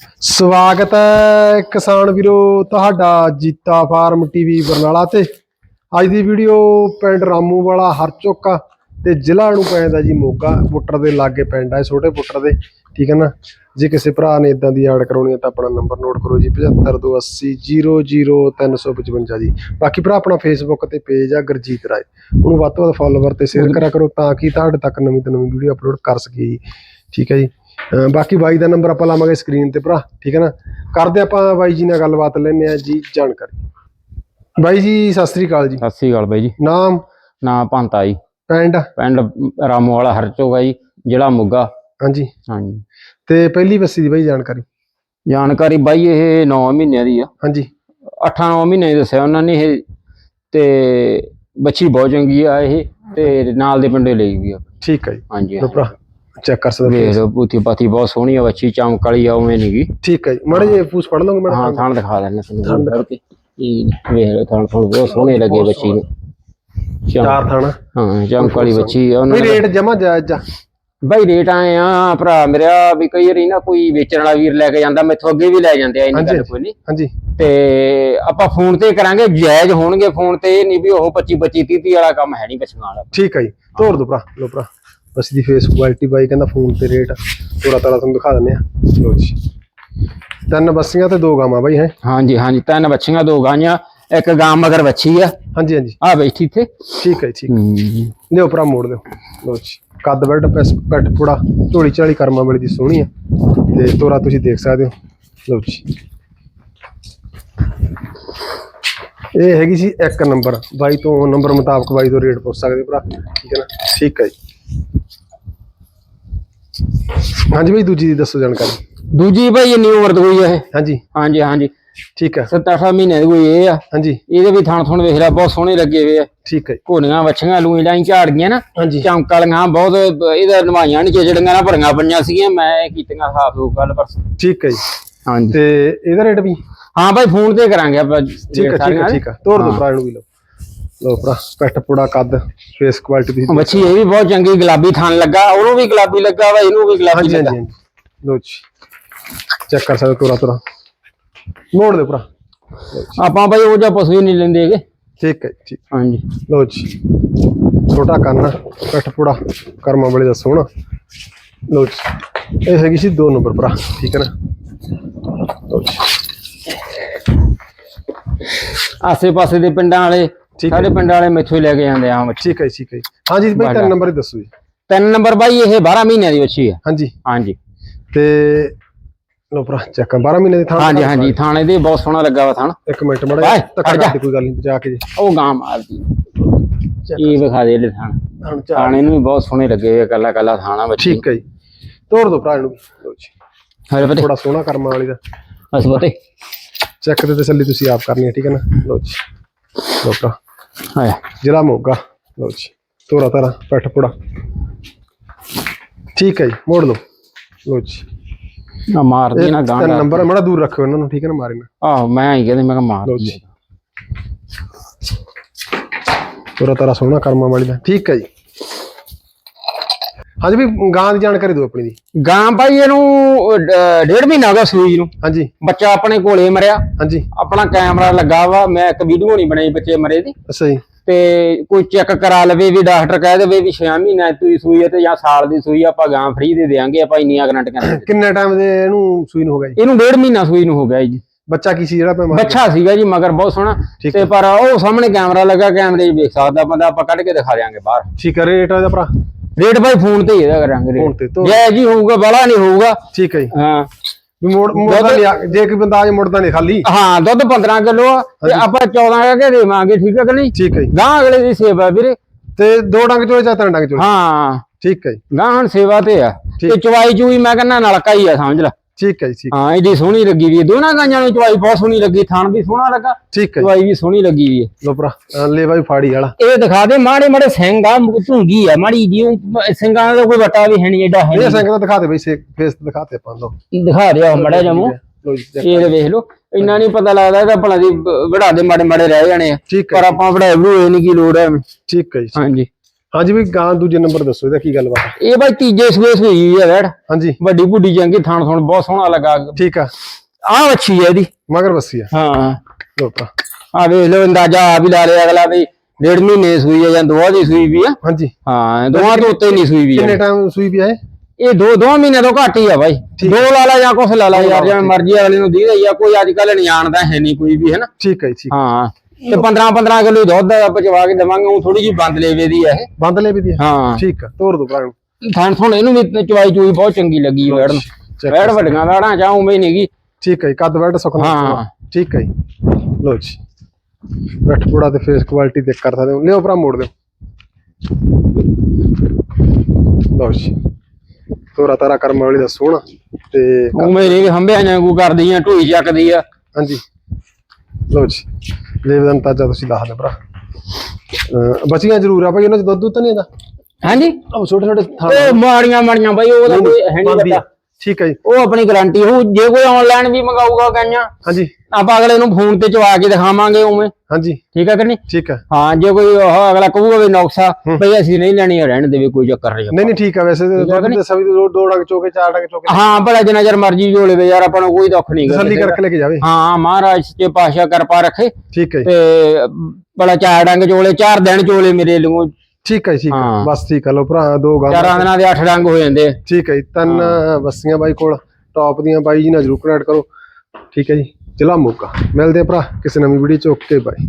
ਸਵਾਗਤ ਹੈ ਕਿਸਾਨ ਵੀਰੋ ਤੁਹਾਡਾ ਜੀਤਾ ਫਾਰਮ ਟੀਵੀ ਬਰਨਾਲਾ ਤੇ। ਅੱਜ ਦੀ ਵੀਡੀਓ ਪਿੰਡ ਰਾਮੂ ਵਾਲਾ ਹਰਚੋਕਾ ਤੇ ਜ਼ਿਲ੍ਹਾ ਨੂੰ ਪੈਂਦਾ ਜੀ ਮੋਗਾ ਪੁੱਟਰ ਦੇ ਲਾਗੇ ਪਿੰਡ ਹੈ ਛੋਟੇ ਪੁੱਟਰ ਦੇ ਠੀਕ ਹੈ ਨਾ? ਜੇ ਕਿਸੇ ਭਰਾ ਨੇ ਇਦਾਂ ਦੀ ਐਡ ਕਰਾਉਣੀ ਹੈ ਤਾਂ ਆਪਣਾ ਨੰਬਰ ਨੋਟ ਕਰੋ ਜੀ 7528000355 ਜੀ। ਬਾਕੀ ਭਰਾ ਆਪਣਾ ਫੇਸਬੁੱਕ ਤੇ ਪੇਜ ਆ ਗੁਰਜੀਤ ਰਾਏ। ਉਹਨੂੰ ਵੱਧ ਤੋਂ ਵੱਧ ਫਾਲੋਵਰ ਤੇ ਸ਼ੇਅਰ ਕਰਿਆ ਕਰੋ ਤਾਂ ਕਿ ਤੁਹਾਡੇ ਤੱਕ ਨਵੀਂ ਤੋਂ ਨਵੀਂ ਵੀਡੀਓ ਅਪਲੋਡ ਕਰ ਸਕੀਏ ਜੀ। ਠੀਕ ਹੈ ਜੀ? ਬਾਕੀ ਬਾਈ ਦਾ ਨੰਬਰ ਆਪਾਂ ਲਾਵਾਂਗੇ ਸਕਰੀਨ ਤੇ ਭਰਾ ਠੀਕ ਹੈ ਨਾ? ਕਰਦੇ ਆਪਾਂ ਬਾਈ ਜੀ ਨਾਲ ਗੱਲਬਾਤ ਲੈਣੇ ਆ ਜੀ ਜਾਣਕਾਰੀ। ਬਾਈ ਜੀ ਸਤਿ ਸ੍ਰੀ ਅਕਾਲ ਜੀ। ਸਤਿ ਸ੍ਰੀ ਅਕਾਲ ਬਾਈ ਜੀ। ਨਾਮ? ਨਾਂ ਭੰਤਾ ਜੀ। ਪਿੰਡ? ਪਿੰਡ ਰਾਮੋ ਵਾਲਾ ਹਰਚੋਗਾ ਜੀ ਜ਼ਿਲ੍ਹਾ ਮੋਗਾ। ਹਾਂਜੀ। ਹਾਂਜੀ। ਤੇ ਪਹਿਲੀ ਬੱਸੀ ਦੀ ਬਾਈ ਜਾਣਕਾਰੀ? ਜਾਣਕਾਰੀ ਬਾਈ ਇਹ 9 ਮਹੀਨਿਆਂ ਦੀ ਆ। ਹਾਂਜੀ। 8-9 ਮਹੀਨੇ ਦੀ ਦੱਸਿਆ ਉਹਨਾਂ ਨੇ ਇਹ ਤੇ ਬੱਚੀ ਬਹੁਤ ਚੰਗੀ ਆ ਇਹ ਤੇ ਨਾਲ ਦੇ ਪਿੰਡੇ ਲਈ ਵੀ ਆ। ਠੀਕ ਹੈ ਜੀ। ਹਾਂਜੀ ਭਰਾ। ਚੈੱਕ ਕਰ ਸਕਦੇ ਵੇਖ ਲਓ ਪੂਤੀ ਪਾਤੀ ਬਹੁਤ ਸੋਹਣੀ ਆ ਬੱਚੀ ਚਮਕ ਵਾਲੀ ਆ ਉਵੇਂ ਨੀਗੀ ਠੀਕ ਹੈ ਜੀ। ਮਾੜੇ ਜੇ ਪੂਛ ਫੜ ਲਓਗੇ ਹਾਂ ਥਾਣ ਦਿਖਾ ਦਿੰਦਾ ਤੁਹਾਨੂੰ ਫੜ ਕੇ ਇਹ ਵੇਖ ਲਓ ਥਾਣ ਥਾਣ ਬਹੁਤ ਸੋਹਣੇ ਲੱਗੇ ਬੱਚੀ ਨੂੰ। ਚਾਰ ਥਾਣਾ। ਹਾਂ ਚਮਕ ਵਾਲੀ ਬੱਚੀ ਆ ਉਹਨਾਂ ਵੀ ਨੇ ਰੇਟ ਜਮਾ ਜਾਇਜ਼ ਆ। ਬਾਈ ਰੇਟ ਆਏ ਆ ਭਰਾ ਮੇਰਾ ਵੀ ਕਈ ਵਾਰੀ ਨਾ ਕੋਈ ਵੇਚਣ ਵਾਲਾ ਵੀਰ ਲੈ ਕੇ ਜਾਂਦਾ ਮੈਥੋਂ ਅੱਗੇ ਵੀ ਲੈ ਜਾਂਦੇ ਆ ਇੰਨੀ ਹਾਂਜੀ, ਗੱਲ ਕੋਈ ਨਹੀਂ ਹਾਂਜੀ। ਤੇ ਆਪਾਂ ਫੋਨ ਤੇ ਕਰਾਂਗੇ ਜਾਇਜ਼ ਹੋਣਗੇ ਫੋਨ ਤੇ ਇਹ ਨਹੀਂ ਵੀ ਉਹ 25 25 30 30 ਵਾਲਾ ਕੰਮ ਹੈ ਨਹੀਂ ਬਚਣ ਵਾਲਾ। ਠੀਕ ਹੈ ਜੀ। ਤੋੜ ਦੋ ਭਰਾ ਲੋ ਭਰਾ। ਬੱਸੀ ਦੀ ਫੇਸ ਕੁਆਲਿਟੀ ਬਾਈ ਕਹਿੰਦਾ ਫੋਨ ਤੇ ਰੇਟ ਥੋੜਾ ਤਾਲਾ ਤੁਹਾਨੂੰ ਦਿਖਾ ਦਿੰਦੇ ਆ। ਲੋ ਜੀ। ਤਿੰਨ ਬੱਸੀਆਂ ਤੇ ਦੋ ਗਾਵਾਂ ਬਾਈ ਹੈ? ਹਾਂਜੀ ਹਾਂਜੀ ਤਿੰਨ ਬੱਚੀਆਂ ਦੋ ਗਾਈਆਂ ਇੱਕ ਗਾਂ ਮਗਰ ਬੱਚੀ ਆ। ਹਾਂਜੀ ਹਾਂਜੀ। ਆ ਬੈਠੀ ਇੱਥੇ ਠੀਕ ਹੈ ਠੀਕ ਲਿਓ ਭਰਾ ਮੋੜ ਦਿਓ ਲੋ ਜੀ। ਕੱਦ ਬੈਡ ਪੈਸ ਪੈਟ ਪੂੜਾ ਝੋਲੀ ਝਾਲੀ ਕਰਮਾਂ ਵਾਲੀ ਦੀ ਸੋਹਣੀ ਆ। ਤੇ ਤੋਰਾ ਤੁਸੀਂ ਦੇਖ ਸਕਦੇ ਹੋ। ਲੋ ਜੀ। ਇਹ ਹੈਗੀ ਸੀ ਇੱਕ ਨੰਬਰ। ਬਾਈ ਤੋਂ ਨੰਬਰ ਮੁਤਾਬਕ ਬਾਈ ਤੋਂ ਰੇਟ ਪੁੱਛ ਸਕਦੇ ਭਰਾ। ਠੀਕ ਹੈ ਨਾ? ਠੀਕ ਹੈ ਜੀ। ਹਾਂਜੀ ਬਾਈ ਦੂਜੀ ਦੀ ਦੱਸੋ ਜਾਣਕਾਰੀ। ਦੂਜੀ ਭਾਈ ਇੰਨੀ ਉਮਰ ਦੀ ਕੋਈ ਇਹ। ਹਾਂਜੀ। ਹਾਂਜੀ ਹਾਂਜੀ। ਠੀਕ ਹੈ 7-8 ਮਹੀਨੇ ਦੀ ਕੋਈ ਇਹ ਆ। ਹਾਂਜੀ। ਇਹਦੇ ਵੀ ਥਣ ਥਣ ਵੇਖ ਲੈ ਬਹੁਤ ਸੋਹਣੇ ਲੱਗੇ ਹੋਏ ਆ। ਠੀਕ ਹੈ ਘੋਣੀਆਂ ਵੱਛੀਆਂ ਲੂਈ ਲਾਈ ਝਾੜ ਗਈਆਂ ਨਾ ਹਾਂਜੀ। ਚਮਕ ਵਾਲੀਆਂ ਬਹੁਤ ਇਹਦਾ ਨਵਾਈਆਂ ਨਹੀਂ ਜਿਹੜੀਆਂ ਨਾ ਭਰੀਆਂ ਪਈਆਂ ਸੀਗੀਆਂ ਮੈਂ ਇਹ ਕੀਤੀਆਂ ਸਾਫ਼ ਹੋ ਗੱਲ ਪਰ ਠੀਕ ਹੈ ਜੀ। ਹਾਂਜੀ। ਤੇ ਇਹਦਾ ਰੇਟ ਵੀ? ਹਾਂ ਭਾਈ ਫੋਨ ਤੇ ਕਰਾਂਗੇ ਆਪਾਂ ਠੀਕ ਹੈ ਠੀਕ ਹੈ ਹੈ ਤੋੜ ਦੋ ਭਰਾ ਇਹਨੂੰ ਵੀ ਲਓ। ਲਓ ਭਰਾ ਪੈਟ ਪੂੜਾ ਕੱਦ ਫੇਸ ਕੁਆਲਿਟੀ ਦੀ ਬੱਚੀ ਇਹ ਵੀ ਬਹੁਤ ਚੰਗੀ ਗੁਲਾਬੀ ਥਣ ਲੱਗਾ ਉਹਨੂੰ ਵੀ ਗੁਲਾਬੀ ਲੱਗਾ ਵਾ ਇਹਨੂੰ ਵੀ ਗੁਲਾਬੀ ਹਾਂਜੀ ਲੱਗਾ। ਹਾਂਜੀ ਲਓ ਜੀ। ਚੈੱਕ ਕਰ ਸਕਦੇ ਤੋਰਾ ਤੋਰਾ। ਮੋੜ ਦੇ ਭਰਾ। ਆਪਾਂ ਭਾਈ ਉਹ ਜਿਹਾ ਪਸ਼ੂ ਹੀ ਨਹੀਂ ਲੈਂਦੇ ਹੈਗੇ। ਠੀਕ ਹੈ ਜੀ, ਹਾਂਜੀ। ਲਓ ਜੀ। ਛੋਟਾ ਕੰਨ ਪੈਟ ਪੂੜਾ ਕਰਮਾਂ ਵਾਲੇ ਦਾ ਸੋਹਣਾ। ਲਓ ਜੀ। ਇਹ ਹੈਗੀ ਸੀ 2 ਨੰਬਰ ਭਰਾ ਠੀਕ ਹੈ ਨਾ? ਲਓ ਜੀ। ਆਸੇ ਪਾਸੇ ਦੇ ਪਿੰਡਾਂ ਵਾਲੇ ਠੀਕ ਹੈ। ਸਾਡੇ ਪਿੰਡਾਂ ਵਾਲੇ ਮੈਥੋਂ ਹੀ ਲੈ ਕੇ ਜਾਂਦੇ ਆ ਬੱਚੀ। ਠੀਕ ਹੈ ਜੀ, ਠੀਕ ਹੈ ਜੀ। ਹਾਂਜੀ ਬਾਈ ਤਿੰਨ ਨੰਬਰ ਦੱਸੋ ਜੀ। ਤਿੰਨ ਨੰਬਰ ਭਾਈ ਇਹ 12 ਮਹੀਨਿਆਂ ਦੀ ਬੱਚੀ ਆ ਹਾਂਜੀ। ਹਾਂਜੀ। ਤੇ ਲਓ ਭਰਾ ਚੈੱਕ 12 ਮਹੀਨੇ ਦੀ ਥਾਂ ਹਾਂਜੀ ਹਾਂਜੀ ਥਾਣੇ ਦੇ ਬਹੁਤ ਸੋਹਣਾ ਲੱਗਾ ਵਾ ਥਣ। ਇੱਕ ਮਿੰਟ ਮੜਾ ਬਾਏ, ਧੱਕਾ ਜਾ। ਕਰਦੇ ਕੋਈ ਗੱਲ ਨਹੀਂ ਜਾ ਕੇ ਜੀ। ਉਹ ਗਾਂ ਮਾਰਦੀ ਇਹ ਵਿਖਾ ਦੇ ਇਹਦੇ ਥਣ। ਹੁਣ ਥਾਣੇ ਨੂੰ ਵੀ ਬਹੁਤ ਸੋਹਣੇ ਲੱਗੇ ਹੋਏ ਕੱਲਾ ਕੱਲਾ ਥਾਣਾ ਬੱਚੀ। ਠੀਕ ਹੈ ਜੀ। ਤੋੜ ਦੋ ਭਰਾ ਇਹਨੂੰ। ਲਓ ਜੀ। ਹਰੇ ਥੋੜਾ ਸੋਹਣਾ ਕਰਮਾਂ ਵਾਲੀ ਦਾ। ਬਸ ਪਤੇ। ਚੈੱਕ ਤੇ ਤਸੱਲੀ ਤੁਸੀਂ ਆਪ ਕਰਨੀ ਹੈ ਠੀਕ ਹੈ ਨਾ? ਲਓ ਜੀ। ਲਓ ਭਰਾ। ਆਇਆ ਜ਼ਿਲ੍ਹਾ ਮੋਗਾ। ਲਓ ਜੀ ਤੋਰਾ ਤਾਰਾ ਪੈਠ ਪੁੜਾ। ਠੀਕ ਹੈ ਜੀ ਮੋੜ ਲਓ। ਲਓ ਜੀ। ਆ ਮਾਰਦੀ ਨਾ ਗਾਂ ਤਿੰਨ ਨੰਬਰ ਮੜਾ ਦੂਰ ਰੱਖਿਓ ਇਹਨਾਂ ਨੂੰ ਠੀਕ ਹੈ ਨਾ ਮਾਰੇ ਨਾ। ਆਹੋ ਮੈਂ ਹੀ ਕਹਿੰਦੇ ਮੈਂ ਕਿਹਾ ਲਓ ਮਾਰਦੀ ਜੀ ਤੋਰਾ ਤਾਰਾ ਸੋਹਣਾ ਕਰਮਾਂ ਵਾਲੀ ਦਾ। ਠੀਕ ਹੈ ਜੀ। ਹਾਂਜੀ ਵੀ ਗਾਂ ਦੀ ਜਾਣਕਾਰੀ ਦਿਓ ਆਪਣੀ ਦੀ। ਗਾਂ ਭਾਈ ਇਹਨੂੰ ਅਹ, ਡੇਢ ਮਹੀਨਾ ਹੋ ਗਿਆ ਸੂਈ ਨੂੰ। ਹਾਂਜੀ। ਬੱਚਾ ਆਪਣੇ ਕੋਲੇ ਮਰਿਆ। ਹਾਂਜੀ। ਆਪਣਾ ਕੈਮਰਾ ਲੱਗਾ ਵਾ ਮੈਂ ਇੱਕ ਵੀਡੀਓ ਨਹੀਂ ਬਣਾਈ ਬੱਚੇ ਮਰੇ ਦੀ। ਅੱਛਾ ਜੀ। ਤੇ ਕੋਈ ਚੈੱਕ ਕਰਾ ਲਵੇ ਵੀ ਡਾਕਟਰ ਕਹਿ ਦੇਵੇ ਵੀ 6 ਮਹੀਨਿਆਂ ਦੀ ਸੂਈ ਸੂਈ ਹੈ ਤੇ ਜਾਂ ਸਾਲ ਦੀ ਸੂਈ ਆ, ਆਪਾਂ ਗਾਂ ਫ੍ਰੀ ਦੇ ਦੇਾਂਗੇ ਆਪਾਂ ਇੰਨੀਆਂ ਗਰੰਟੀਆਂ ਦੇ ਦਿੰਦੇ। ਕਿੰਨੇ ਟਾਈਮ ਦੇ ਇਹਨੂੰ ਸੂਈ ਨੂੰ ਹੋ ਗਿਆ ਜੀ? ਇਹਨੂੰ ਡੇਢ ਮਹੀਨਾ ਸੂਈ ਨੂੰ ਹੋ ਗਿਆ ਜੀ। ਬੱਚਾ ਕੀ ਸੀ ਜਿਹੜਾ ਮਾਰ ਬੱਚਾ ਸੀਗਾ ਜੀ ਮਗਰ ਬਹੁਤ ਸੋਹਣਾ। ਠੀਕ ਤੇ ਪਰ ਉਹ ਸਾਹਮਣੇ ਕੈਮਰਾ ਲੱਗਾ ਕੈਮਰੇ 'ਚ ਵੇਖ ਸਕਦਾ ਬੰਦਾ ਆਪਾਂ ਕੱਢ ਕੇ ਦਿਖਾ ਦਿਆਂਗੇ ਬਾਹਰ। ਠੀਕ ਹੈ ਰੇਟ ਇਹਦਾ ਭਰਾ? ਰੇਟ ਭਾਈ ਫੋਨ ਤੇ ਹੀ ਇਹਦਾ ਕਰਾਂਗੇ ਫੋਨ ਰੇਟ ਤੇ ਜੈ ਜੀ ਹੋਊਗਾ ਬੜਾ ਨਹੀਂ ਹੋਊਗਾ। ਠੀਕ ਹੈ ਜੀ। ਹਾਂ। ਵੀ ਮੋੜ ਮੁੜਦਾ ਨਹੀਂ ਆ- ਜੇ ਕੋਈ ਬੰਦਾ ਆ ਜੇ ਮੁੜਦਾ ਨਹੀਂ ਖਾਲੀ। ਹਾਂ ਦੁੱਧ 15 ਕਿਲੋ ਆ ਤੇ ਆਪਾਂ 14 ਕਰਕੇ ਦੇਵਾਂਗੇ ਠੀਕ ਹੈ ਕਿ ਨਹੀਂ? ਠੀਕ ਹੈ ਜੀ। ਗਾਂ ਅਗਲੇ ਦੀ ਸੇਵਾ ਵੀਰੇ। ਤੇ ਦੋ ਡੰਗ ਚੋਲੇ ਜਾਂ ਤਿੰਨ ਡੰਗ ਚੋਲੇ? ਹਾਂ। ਠੀਕ ਹੈ ਜੀ। ਗਾਂ ਹੁਣ ਸੇਵਾ ਤੇ ਆ। ਠੀਕ। ਤੇ ਚਵਾਈ ਚੂਈ ਮੈਂ ਕਹਿੰਦਾ ਨਲਕਾ ਹੀ ਆ ਸਮਝ ਲੈ। ਠੀਕ ਹੈ ਜੀ ਠੀਕ ਹਾਂ। ਏਡੀ ਸੋਹਣੀ ਲੱਗੀ ਵੀ ਹੈ। ਦੋਨਾਂ ਗਾਂਆਂ ਨੂੰ ਚਵਾਈ ਬਹੁਤ ਸੋਹਣੀ ਲੱਗੀ ਥਣ ਵੀ ਸੋਹਣਾ ਲੱਗਾ ਠੀਕ ਹੈ ਚਵਾਈ ਵੀ ਸੋਹਣੀ ਲੱਗੀ ਵੀ ਹੈ। ਲੋ ਭਰਾ ਲੈ ਬਾਈ ਫਾੜੀ ਵਾਲਾ। ਇਹ ਦਿਖਾ ਦੇ ਮਾੜੇ ਮਾੜੇ ਸਿੰਘ ਆ ਝੁੰਗੀ ਆ ਮਾੜੀ ਜੀ ਸਿੰਘਾਂ ਦਾ ਕੋਈ ਵਟਾ ਵੀ ਹੈ ਨਹੀਂ ਏਡਾ ਹੈ ਇਹ। ਸਿੰਘ ਤਾਂ ਦਿਖਾ ਦੇ ਬਈ ਫੇਸ ਤੇ ਦਿਖਾਤੇ ਆਪਾਂ ਲੋ ਦਿਖਾ ਰਿਹਾ ਮੜਾ ਜਮੋ ਲੋ ਇਹ ਵੇਖ ਲਓ ਇੰਨਾ ਨਹੀਂ ਪਤਾ ਲੱਗਦਾ ਇਹਦਾ ਭਲਾ ਦੀ ਵੜਾ ਦੇ ਮਾੜੇ ਮਾੜੇ ਰਹਿ ਜਾਣੇ ਆ। ਪਰ ਆਪਾਂ ਵੜਾਏ ਵੀ ਨਹੀਂ ਕੀ ਲੋੜ ਹੈ ਠੀਕ ਹੈ ਜੀ ਹਾਂਜੀ। ਹਾਂਜੀ ਵੀ ਗਾਂ ਦੂਜੇ ਨੰਬਰ ਦੱਸੋ ਇਹਦਾ ਕੀ ਗੱਲਬਾਤ ਹੈ ਇਹ ਬਾਈ ਤੀਜੇ ਸੂਏ ਸੂਈ ਹੈ ਵੈੜ। ਹਾਂਜੀ। ਵੱਡੀ ਬੁੱਢੀ ਚੰਗੀ ਥਣ ਥਣ ਬਹੁਤ ਸੋਹਣਾ ਲੱਗਾ। ਠੀਕ ਆ। ਆਹ ਅੱਛੀ ਹੈ ਇਹਦੀ। ਮਗਰ ਬੱਸੀ ਆ। ਹਾਂ। ਲੋ ਭਰਾ ਆ ਵੇਖ ਲਓ ਅੰਦਾਜ਼ਾ ਆ ਵੀ ਲਾ ਲਿਆ ਅਗਲਾ ਵੀ ਡੇਢ ਮਹੀਨੇ ਸੂਈ ਹੈ ਜਾਂ ਦੋਹਾਂ ਦੀ ਸੂਈ ਵੀ ਆ। ਹਾਂਜੀ। ਹਾਂ ਦੋਹਾਂ ਤੋਂ ਉੱਤੇ ਨਹੀਂ ਸੂਈ ਵੀ ਕਿੰਨੇ ਟਾਈਮ ਸੂਈ ਵੀ ਆਏ ਇਹ? ਦੋ ਦੋ ਮਹੀਨੇ ਤੋਂ ਘੱਟ ਹੀ ਆ ਬਾਈ। ਦੋ ਲਾ ਲਾ ਜਾਂ ਕੁਛ ਲਾ ਲਾ ਯਾਰ ਜਿਵੇਂ ਮਰਜ਼ੀ ਅਗਲੇ ਨੂੰ ਦੀਦਾ ਜਾਂ ਕੋਈ ਅੱਜ ਕੱਲ ਨਹੀਂ ਜਾਣਦਾ ਹੈ ਨਹੀਂ ਕੋਈ ਵੀ ਹੈ ਨਾ। ਠੀਕ ਹੈ ਠੀਕ ਹਾਂ। ਤੇ 15 15 ਕਿਲੋ ਦੁੱਧ ਪਚਵਾ ਕੇ ਦੇਵਾਂਗੇ ਉਹ ਥੋੜੀ ਜਿਹੀ ਬੰਦ ਲੇਵੇ ਦੀ ਹੈ ਇਹ। ਬੰਦ ਲੈ ਵੀ ਦੀ ਹਾਂ। ਠੀਕ ਆ ਤੋਰ ਦੋ ਭਰਾ ਨੂੰ। ਥਣ ਥਣ ਇਹਨੂੰ ਵੀ ਚਵਾਈ ਚੂਈ ਬਹੁਤ ਚੰਗੀ ਲੱਗੀ ਵੈੜ ਨੂੰ ਵੈੜ ਵੱਡੀਆਂ ਵੈੜਾਂ ਚਾਹ ਉਵੇਂ ਨਹੀਂਗੀ ਠੀਕ ਹੈ ਜੀ, ਕੱਦ ਬੈਠ ਸੁਖਨਾ ਹਾਂ। ਠੀਕ ਹੈ ਜੀ। ਲੋ ਜੀ। ਬੈਠ ਪੂੜਾ ਤੇ ਫੇਸ ਕੁਆਲਿਟੀ ਦੇਖ ਕਰ ਸਕਦੇ ਹੋ। ਲਿਓ ਭਰਾ ਮੋੜ ਦਿਓ। ਲੋ ਜੀ। ਤੋਰਾ ਤਾਰਾ ਕਰਮ ਵਾਲੀ ਦਾ ਸੋਹਣਾ ਤੇ ਉਵੇਂ ਨਹੀਂ ਹੰਬਿਆਂ ਵਾਂਗੂ ਕਰਦੀ ਆ ਢੂਈ ਚੱਕਦੀ ਆ। ਹਾਂਜੀ। ਲੋ ਜੀ। ਲੇਵਦਨ ਤਾਜਾ ਤੁਸੀਂ ਦੱਸ ਦਿਓ ਭਰਾ। ਅਹ ਬੱਚੀਆਂ ਜ਼ਰੂਰ ਆ ਭਾਈ ਉਹਨਾਂ ਚ ਦੁੱਧ ਦੁੱਧ ਤਾਂ ਨਹੀਂ ਹਾਂਜੀ। ਉਹ ਛੋਟੇ ਛੋਟੇ ਥਾਂ ਉਹ ਮਾੜੀਆਂ ਮਾੜੀਆਂ ਬਾਈ ਉਹਦਾ ਕੋਈ ਹੈ ਨਹੀਂ। ਪਤਾ ਠੀਕ ਹੈ ਜੀ। ਉਹ ਆਪਣੀ ਗਾਰੰਟੀ ਹੋ ਜੇ ਕੋਈ ਆਨਲਾਈਨ ਵੀ ਮੰਗਾਊਗਾ ਗਾਈਆਂ ਹਾਂਜੀ। ਆਪਾਂ ਅਗਲੇ ਨੂੰ ਫੋਨ ਤੇ ਚਵਾ ਕੇ ਦਿਖਾਵਾਂਗੇ ਉਵੇਂ। ਹਾਂਜੀ। ਠੀਕ ਹੈ ਕਿ ਨਹੀਂ? ਠੀਕ ਹੈ। ਹਾਂ ਜੇ ਕੋਈ ਉਹ ਅਗਲਾ ਕਹੂਗਾ ਵੀ ਨੌਕਸਾ ਬਈ ਅਸੀਂ ਨਹੀਂ ਲੈਣੀ ਰਹਿਣ ਦੇਵੇ ਕੋਈ ਚੱਕਰ ਨਹੀਂ ਨਹੀਂ ਨਹੀਂ ਠੀਕ ਹੈ ਵੈਸੇ ਤੇ ਦੁੱਧ ਦੇ ਸਭੀ ਦੋ ਦੋ ਡੰਗ ਚੋਕੇ ਚਾਰ ਡੰਗ ਚੋਕੇ। ਹਾਂ ਭਲਾ ਜਿੰਨਾ ਚਿਰ ਮਰਜ਼ੀ ਝੋਲੇ ਵੇ ਯਾਰ ਆਪਾਂ ਨੂੰ ਕੋਈ ਦੁੱਖ ਨਹੀਂ ਤਸੱਲੀ ਕਰਕੇ ਲੈ ਕੇ ਜਾਵੇ। ਹਾਂ ਮਹਾਰਾਜ ਸੱਚੇ ਪਾਤਸ਼ਾਹ ਕਿਰਪਾ ਰੱਖੇ। ਠੀਕ ਹੈ ਜੀ। ਤੇ ਭਲਾ ਚਾਰ ਡੰਗ ਚੋਲੇ ਚਾਰ ਦਿਨ ਚੋਲੇ ਮੇਰੇ ਲਈ ਠੀਕ ਹੈ ਜੀ, ਠੀਕ ਹੈ। ਹਾਂ। ਬਸ ਠੀਕ ਹੈ ਲੋ ਭਰਾ ਦੋ ਗਾਂ ਚਾਰਾਂ ਦਿਨਾਂ ਦੇ ਅੱਠ ਡੰਗ ਹੋ ਜਾਂਦੇ। ਆ। ਠੀਕ ਹੈ ਜੀ, ਤਿੰਨ ਬੱਸੀਆਂ ਬਾਈ ਕੋਲ ਟੌਪ ਦੀਆਂ ਬਾਈ ਜੀ ਨਾਲ ਜਰੂਰ ਕਨੈਕਟ ਕਰੋ। ਠੀਕ ਹੈ ਜੀ ਚਲਾ ਮੌਕਾ। ਮਿਲਦੇ ਆ ਭਰਾ ਕਿਸੇ ਨਵੀਂ ਵੀਡੀਓ ਚ। ਓਕੇ ਬਾਈ